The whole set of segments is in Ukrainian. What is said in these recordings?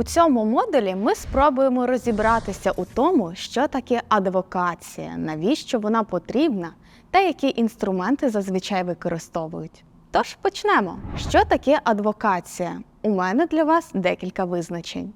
У цьому модулі ми спробуємо розібратися у тому, що таке адвокація, навіщо вона потрібна та які інструменти зазвичай використовують. Тож почнемо. Що таке адвокація? У мене для вас декілька визначень.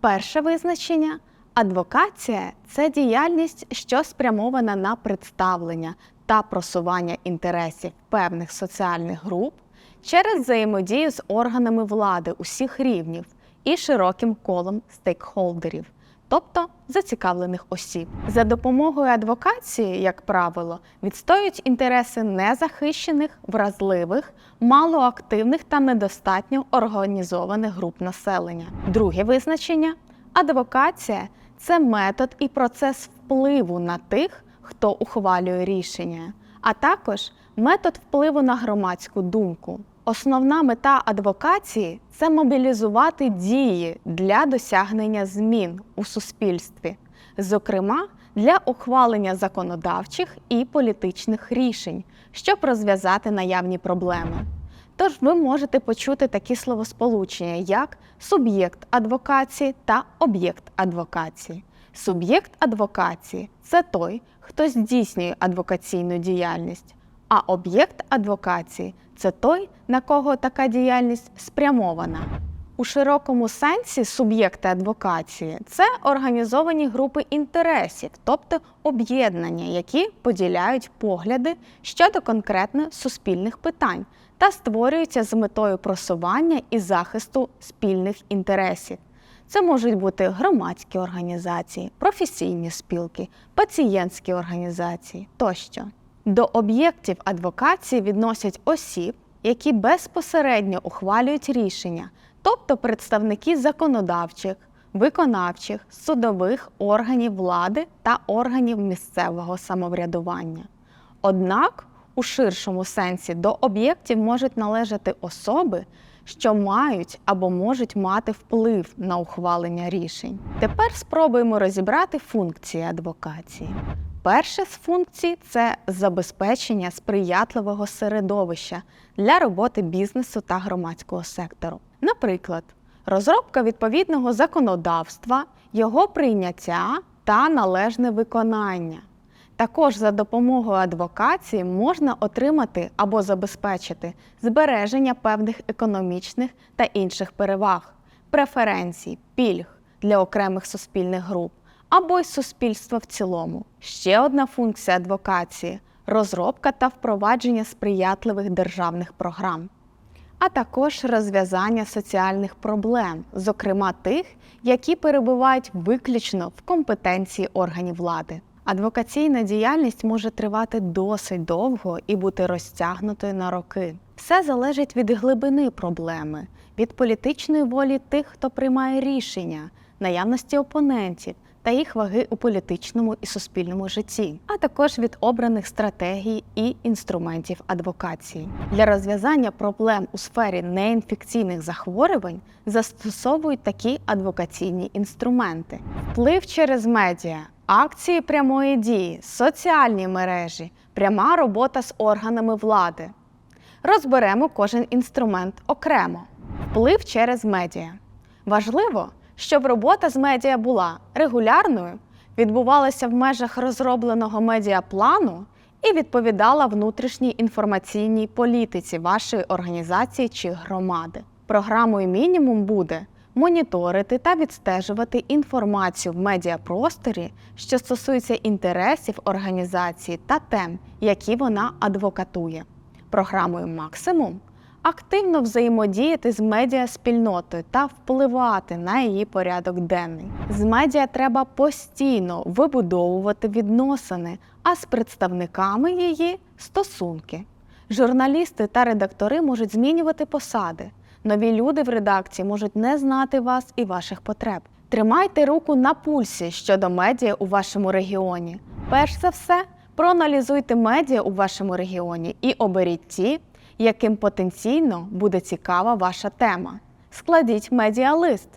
Перше визначення адвокація це діяльність, що спрямована на представлення та просування інтересів певних соціальних груп через взаємодію з органами влади усіх рівнів і широким колом стейкхолдерів, тобто зацікавлених осіб. За допомогою адвокації, як правило, відстоюють інтереси незахищених, вразливих, малоактивних та недостатньо організованих груп населення. Друге визначення адвокація це метод і процес впливу на тих, хто ухвалює рішення, а також метод впливу на громадську думку. Основна мета адвокації це мобілізувати дії для досягнення змін у суспільстві, зокрема для ухвалення законодавчих і політичних рішень, щоб розв'язати наявні проблеми. Тож ви можете почути такі словосполучення, як суб'єкт адвокації та об'єкт адвокації. Суб'єкт адвокації це той, хто здійснює адвокаційну діяльність, а об'єкт адвокації це той, на кого така діяльність спрямована. У широкому сенсі суб'єкти адвокації це організовані групи інтересів, тобто об'єднання, які поділяють погляди щодо конкретно суспільних питань та створюються з метою просування і захисту спільних інтересів. Це можуть бути громадські організації, професійні спілки, пацієнтські організації тощо. До об'єктів адвокації відносять осіб, які безпосередньо ухвалюють рішення, тобто представники законодавчих, виконавчих, судових органів влади та органів місцевого самоврядування. Однак, у ширшому сенсі до об'єктів можуть належати особи, що мають або можуть мати вплив на ухвалення рішень. Тепер спробуємо розібрати функції адвокації. Перша з функцій це забезпечення сприятливого середовища для роботи бізнесу та громадського сектору. Наприклад, розробка відповідного законодавства, його прийняття та належне виконання. Також за допомогою адвокації можна отримати або забезпечити збереження певних економічних та інших переваг, преференцій, пільг для окремих суспільних груп або й суспільства в цілому. Ще одна функція адвокації розробка та впровадження сприятливих державних програм, а також розв'язання соціальних проблем, зокрема тих, які перебувають виключно в компетенції органів влади. Адвокаційна діяльність може тривати досить довго і бути розтягнутою на роки. Все залежить від глибини проблеми, від політичної волі тих, хто приймає рішення, наявності опонентів та їх ваги у політичному і суспільному житті, а також від обраних стратегій і інструментів адвокації. Для розв'язання проблем у сфері неінфекційних захворювань застосовують такі адвокаційні інструменти: вплив через медіа, акції прямої дії, соціальні мережі, пряма робота з органами влади. Розберемо кожен інструмент окремо. Вплив через медіа. Важливо, щоб робота з медіа була регулярною, відбувалася в межах розробленого медіаплану і відповідала внутрішній інформаційній політиці вашої організації чи громади. Програмою мінімум буде моніторити та відстежувати інформацію в медіапросторі, що стосується інтересів організації та тем, які вона адвокатує. Програмою максимум активно взаємодіяти з медіаспільнотою та впливати на її порядок денний. З медіа треба постійно вибудовувати відносини, а з представниками її стосунки. Журналісти та редактори можуть змінювати посади. Нові люди в редакції можуть не знати вас і ваших потреб. Тримайте руку на пульсі щодо медіа у вашому регіоні. Перш за все, проаналізуйте медіа у вашому регіоні і оберіть ті, яким потенційно буде цікава ваша тема. Складіть медіалист.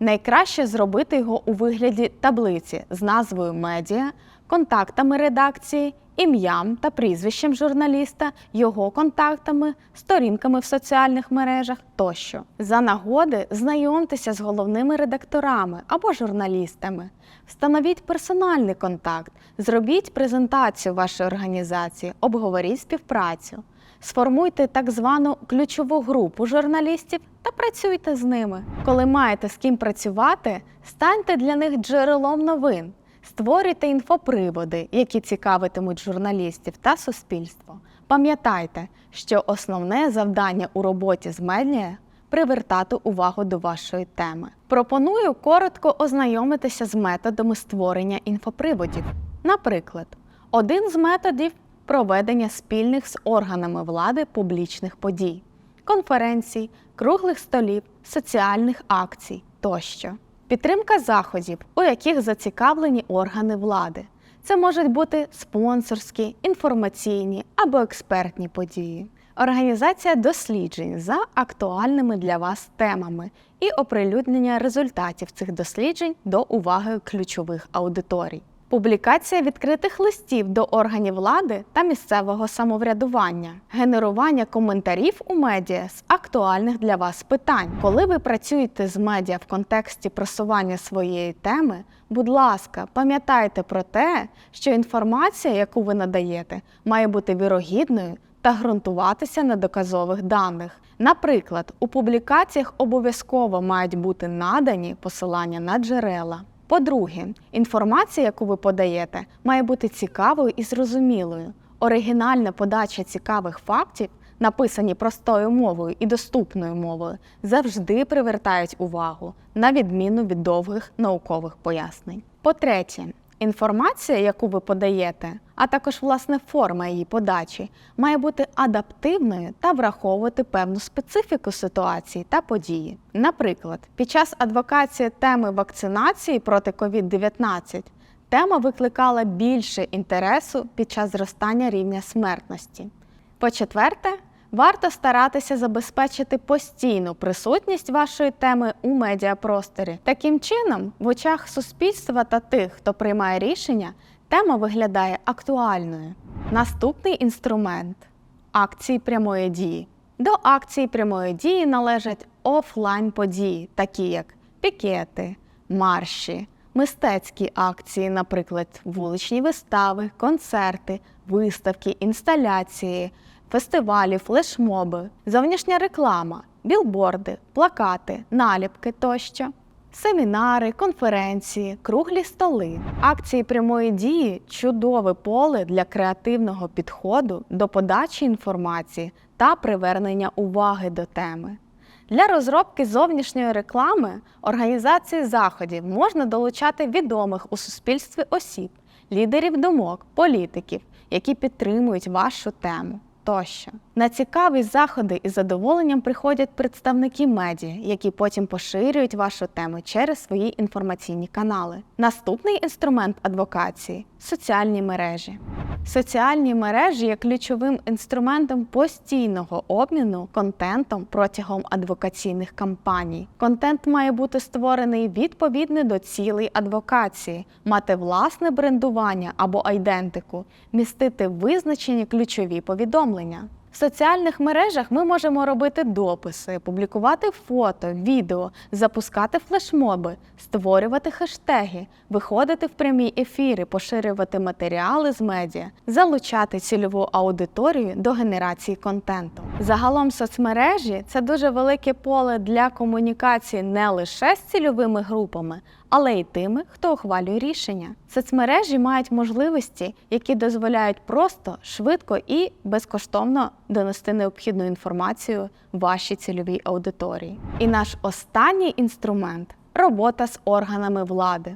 Найкраще зробити його у вигляді таблиці з назвою медіа, контактами редакції ім'ям та прізвищем журналіста, його контактами, сторінками в соціальних мережах тощо. За нагоди знайомтеся з головними редакторами або журналістами. Встановіть персональний контакт, зробіть презентацію вашої організації, обговоріть співпрацю. Сформуйте так звану ключову групу журналістів та працюйте з ними. Коли маєте з ким працювати, станьте для них джерелом новин, створюйте інфоприводи, які цікавитимуть журналістів та суспільство. Пам'ятайте, що основне завдання у роботі з медіа привертати увагу до вашої теми. Пропоную коротко ознайомитися з методами створення інфоприводів. Наприклад, один з методів проведення спільних з органами влади публічних подій, конференцій, круглих столів, соціальних акцій тощо. Підтримка заходів, у яких зацікавлені органи влади. Це можуть бути спонсорські, інформаційні або експертні події. Організація досліджень за актуальними для вас темами і оприлюднення результатів цих досліджень до уваги ключових аудиторій. Публікація відкритих листів до органів влади та місцевого самоврядування, генерування коментарів у медіа з актуальних для вас питань. Коли ви працюєте з медіа в контексті просування своєї теми, будь ласка, пам'ятайте про те, що інформація, яку ви надаєте, має бути вірогідною та ґрунтуватися на доказових даних. Наприклад, у публікаціях обов'язково мають бути надані посилання на джерела. По-друге, інформація, яку ви подаєте, має бути цікавою і зрозумілою. Оригінальна подача цікавих фактів, написані простою мовою і доступною мовою, завжди привертають увагу, на відміну від довгих наукових пояснень. По-третє, Інформація, яку ви подаєте, а також власне форма її подачі, має бути адаптивною та враховувати певну специфіку ситуації та події. Наприклад, під час адвокації теми вакцинації проти COVID-19 тема викликала більше інтересу під час зростання рівня смертності. По-четверте, Варто старатися забезпечити постійну присутність вашої теми у медіапросторі. Таким чином, в очах суспільства та тих, хто приймає рішення, тема виглядає актуальною. Наступний інструмент акції прямої дії. До акції прямої дії належать офлайн події, такі як пікети, марші, мистецькі акції, наприклад, вуличні вистави, концерти, виставки, інсталяції фестивалі, флешмоби, зовнішня реклама, білборди, плакати, наліпки тощо. Семінари, конференції, круглі столи, акції прямої дії чудове поле для креативного підходу до подачі інформації та привернення уваги до теми. Для розробки зовнішньої реклами організації заходів можна долучати відомих у суспільстві осіб, лідерів думок, політиків, які підтримують вашу тему тощо. На цікаві заходи із задоволенням приходять представники медіа, які потім поширюють вашу тему через свої інформаційні канали. Наступний інструмент адвокації соціальні мережі. Соціальні мережі є ключовим інструментом постійного обміну контентом протягом адвокаційних кампаній. Контент має бути створений відповідно до цілей адвокації, мати власне брендування або айдентику, містити визначені ключові повідомлення усвідомлення. В соціальних мережах ми можемо робити дописи, публікувати фото, відео, запускати флешмоби, створювати хештеги, виходити в прямі ефіри, поширювати матеріали з медіа, залучати цільову аудиторію до генерації контенту. Загалом соцмережі це дуже велике поле для комунікації не лише з цільовими групами але й тими, хто ухвалює рішення. Соцмережі мають можливості, які дозволяють просто, швидко і безкоштовно донести необхідну інформацію вашій цільовій аудиторії. І наш останній інструмент робота з органами влади.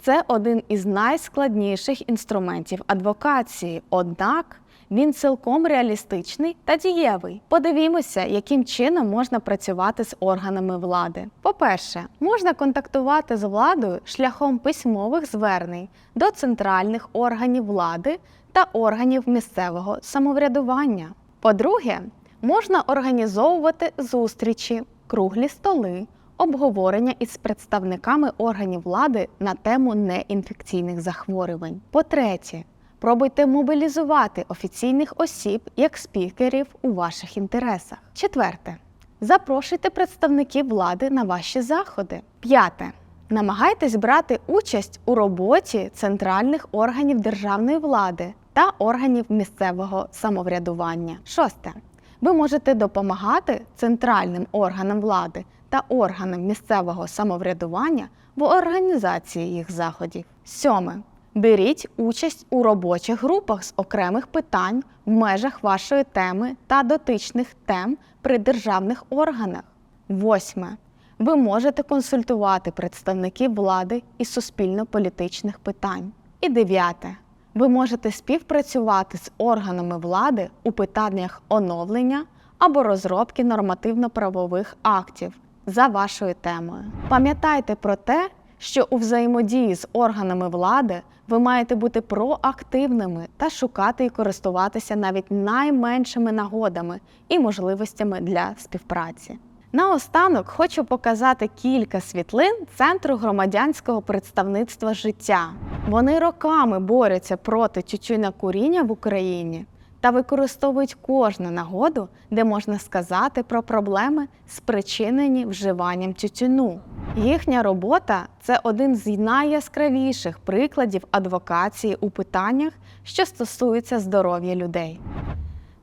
Це один із найскладніших інструментів адвокації, однак він цілком реалістичний та дієвий. Подивімося, яким чином можна працювати з органами влади. По-перше, можна контактувати з владою шляхом письмових звернень до центральних органів влади та органів місцевого самоврядування. По-друге, можна організовувати зустрічі, круглі столи. Обговорення із представниками органів влади на тему неінфекційних захворювань. По-третє, Пробуйте мобілізувати офіційних осіб як спікерів у ваших інтересах. Четверте. Запрошуйте представників влади на ваші заходи. П'яте. Намагайтесь брати участь у роботі центральних органів державної влади та органів місцевого самоврядування. Шосте. Ви можете допомагати центральним органам влади та органам місцевого самоврядування в організації їх заходів. Сьоме. Беріть участь у робочих групах з окремих питань в межах вашої теми та дотичних тем при державних органах. Восьме. Ви можете консультувати представників влади із суспільно-політичних питань. І дев'яте. Ви можете співпрацювати з органами влади у питаннях оновлення або розробки нормативно-правових актів за вашою темою. Пам'ятайте про те, що у взаємодії з органами влади ви маєте бути проактивними та шукати і користуватися навіть найменшими нагодами і можливостями для співпраці. Наостанок хочу показати кілька світлин Центру громадянського представництва життя. Вони роками борються проти тютюнокуріння в Україні та використовують кожну нагоду, де можна сказати про проблеми, спричинені вживанням тютюну. Їхня робота це один з найяскравіших прикладів адвокації у питаннях, що стосуються здоров'я людей.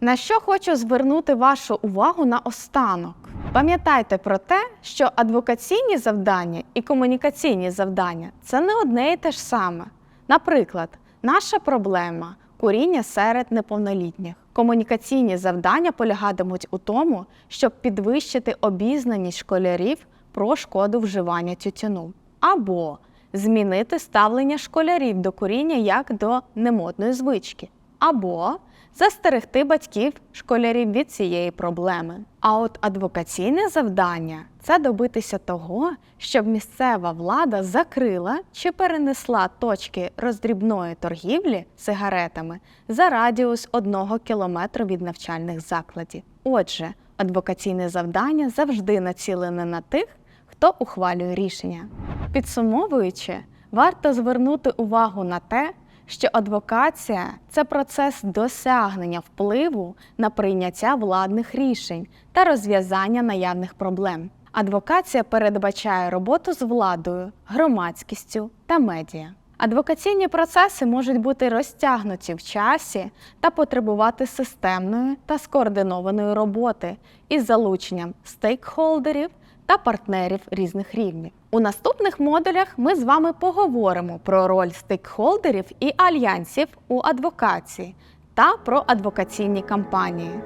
На що хочу звернути вашу увагу на останок. Пам'ятайте про те, що адвокаційні завдання і комунікаційні завдання це не одне і те ж саме. Наприклад, наша проблема куріння серед неповнолітніх. Комунікаційні завдання полягатимуть у тому, щоб підвищити обізнаність школярів про шкоду вживання тютюну, або змінити ставлення школярів до куріння як до немодної звички, або застерегти батьків школярів від цієї проблеми. А от адвокаційне завдання це добитися того, щоб місцева влада закрила чи перенесла точки роздрібної торгівлі сигаретами за радіус одного кілометру від навчальних закладів. Отже, адвокаційне завдання завжди націлене на тих, хто ухвалює рішення. Підсумовуючи, варто звернути увагу на те, що адвокація це процес досягнення впливу на прийняття владних рішень та розв'язання наявних проблем. Адвокація передбачає роботу з владою, громадськістю та медіа. Адвокаційні процеси можуть бути розтягнуті в часі та потребувати системної та скоординованої роботи із залученням стейкхолдерів та партнерів різних рівнів. У наступних модулях ми з вами поговоримо про роль стейкхолдерів і альянсів у адвокації та про адвокаційні кампанії.